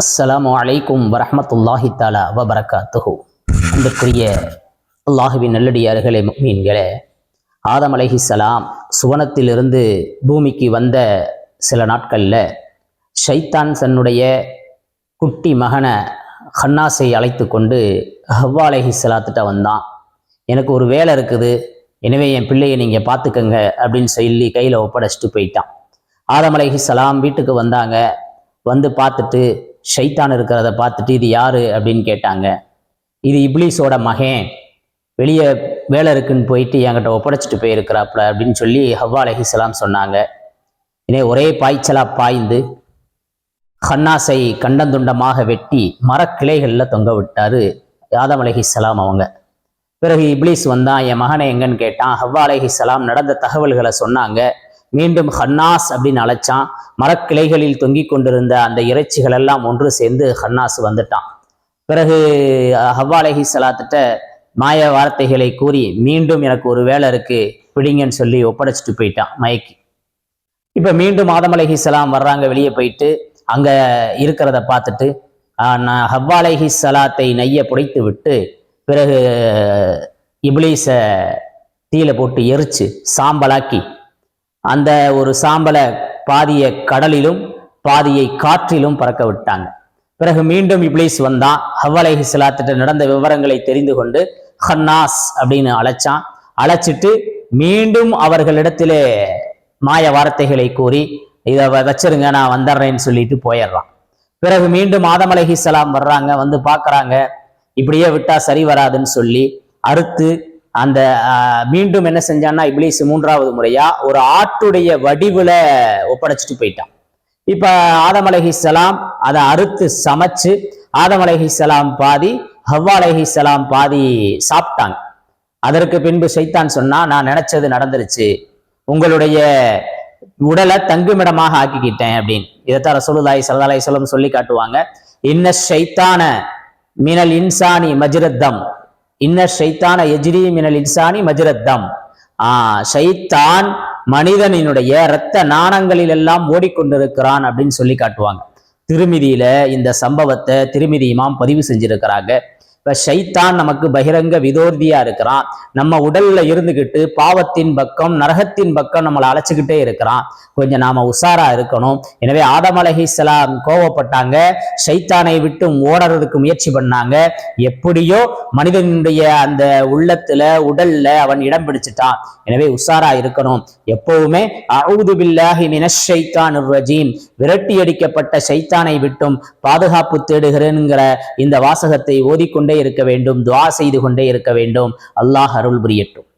அஸ்ஸலாமு அலைக்கும் வரமத்துல்லாஹி தாலா வபரகாத்துஹு. அன்புக்குரிய அல்லாஹுவின் நல்லடியார்களே மீன்களே ஆதம் சலாம் சுவனத்திலிருந்து பூமிக்கு வந்த சில நாட்களில் ஷைத்தான் தன்னுடைய குட்டி மகனை ஹன்னாஸை அழைத்து கொண்டு ஹவ்வா அலைஹிஸ்ஸலாத்திட்ட வந்தான். எனக்கு ஒரு வேலை இருக்குது. எனவே என் பிள்ளையை நீங்கள் பார்த்துக்கங்க அப்படின்னு சொல்லி கையில் ஒப்படைச்சிட்டு போயிட்டான். ஆதம் சலாம் வீட்டுக்கு வந்தாங்க. வந்து பார்த்துட்டு ஷைத்தான் இருக்கிறத பார்த்துட்டு இது யாரு? அப்படின்னு கேட்டாங்க. இது இப்ளீஸோட மகன். வெளியே வேலை இருக்குன்னு போயிட்டு என்கிட்ட ஒப்படைச்சிட்டு போயிருக்கிறாப்புல அப்படின்னு சொல்லி ஹவ்வா அலஹிஸ்லாம் சொன்னாங்க. இதே ஒரே பாய்ச்சலா பாய்ந்து ஹன்னாசை கண்டந்துண்டமாக வெட்டி மரக்கிளைகளில் தொங்க விட்டாரு யாதம் அலஹிஸ்லாம் அவங்க. பிறகு இப்லீஸ் வந்தான் என் மகனை எங்கன்னு கேட்டான். ஹவ்வா அலஹிஸ்லாம் நடந்த தகவல்களை சொன்னாங்க. மீண்டும் ஹன்னாஸ் அப்படின்னு அழைச்சான். மரக்கிளைகளில் தொங்கிக் கொண்டிருந்த அந்த இறைச்சிகள் எல்லாம் ஒன்று சேர்ந்து ஹன்னாஸ் வந்துட்டான். பிறகு ஹவ்வாலஹி சலாத்திட்ட மாய வார்த்தைகளை கூறி மீண்டும் எனக்கு ஒரு வேலை இருக்கு பிடிங்கன்னு சொல்லி ஒப்படைச்சிட்டு போயிட்டான் மயக்கி. இப்ப மீண்டும் ஆதம் அலஹி சலாம் வர்றாங்க வெளியே போயிட்டு அங்க இருக்கிறத பார்த்துட்டு நான் ஹவ்வாலஹி சலாத்தை நைய புடைத்து விட்டு பிறகு இப்லீஸை தீயில போட்டு எரிச்சு சாம்பலாக்கி அந்த ஒரு சாம்பலை பாதியை கடலிலும் பாதியை காற்றிலும் பறக்க விட்டாங்க. பிறகு மீண்டும் இப்ளீஸ் வந்தான். ஹவ்வலைஹி சலாத்திட்ட நடந்த விவரங்களை தெரிந்து கொண்டு ஹன்னாஸ் அப்படின்னு அழைச்சான். அழைச்சிட்டு மீண்டும் அவர்களிடத்திலே மாய வார்த்தைகளை கூறி இதை வச்சிருங்க நான் வந்துடுறேன்னு சொல்லிட்டு போயிடுறான் பிறகு மீண்டும் ஆதம் சலாம் வர்றாங்க வந்து பார்க்குறாங்க. இப்படியே விட்டா சரி வராதுன்னு சொல்லி அறுத்து அந்த மீண்டும் என்ன செஞ்சான்னா இப்லீஸ் மூன்றாவது முறையா ஒரு ஆட்டுடைய வடிவுல ஒப்படைச்சிட்டு போயிட்டான். இப்ப ஆதம் சலாம் அதை அறுத்து சமைச்சு ஆதம் சலாம் பாதி ஹவ்வா அலைஹிஸ்ஸலாம் பாதி சாப்பிட்டாங்க. அதற்கு பின்பு சைத்தான் சொன்னா நான் நினைச்சது நடந்துருச்சு. உங்களுடைய உடலை தங்குமிடமாக ஆக்கிக்கிட்டேன் அப்படின்னு. இதைத்தான் ரசூலுல்லாஹி ஸல்லல்லாஹு அலைஹி சொல்லி காட்டுவாங்க. இன்ன சைத்தான மினல் இன்சானி மஜ்ரத்தம். இன்ன ஷைத்தான எஜ்ரி மினல் இன்சானி மஜ்ரத்தம். ஆ ஷைத்தான் மனிதனினுடைய இரத்த நாணங்களில் எல்லாம் ஓடிக்கொண்டிருக்கிறான் அப்படின்னு சொல்லி காட்டுவாங்க. திருமிதியில இந்த சம்பவத்தை திருமிதி இமாம் பதிவு செஞ்சிருக்கிறாங்க. இப்ப ஷைத்தான் நமக்கு பகிரங்க விதோர்தியா இருக்கிறான். நம்ம உடல்ல இருந்துகிட்டு பாவத்தின் பக்கம் நரகத்தின் பக்கம் நம்மளை அழைச்சிக்கிட்டே இருக்கிறான். கொஞ்சம் நாம உஷாரா இருக்கணும். எனவே ஆதம் அலைஹிஸ்ஸலாம் கோவப்பட்டாங்க. ஷைத்தானை விட்டு ஓடுறதுக்கு முயற்சி பண்ணாங்க. எப்படியோ மனிதனுடைய அந்த உள்ளத்துல உடல்ல அவன் இடம் பிடிச்சிட்டான். எனவே உஷாரா இருக்கணும். எப்பவுமே அவுது பில்லாஹி மினஷ் ரஜீம். விரட்டி அடிக்கப்பட்ட ஷைத்தானை விட்டும் பாதுகாப்பு தேடுகிறேன்ங்கிற இந்த வாசகத்தை ஓதிக்கொண்டே இருக்க வேண்டும் துவா செய்து கொண்டே இருக்க வேண்டும். அல்லாஹ் அருள் புரியட்டும்.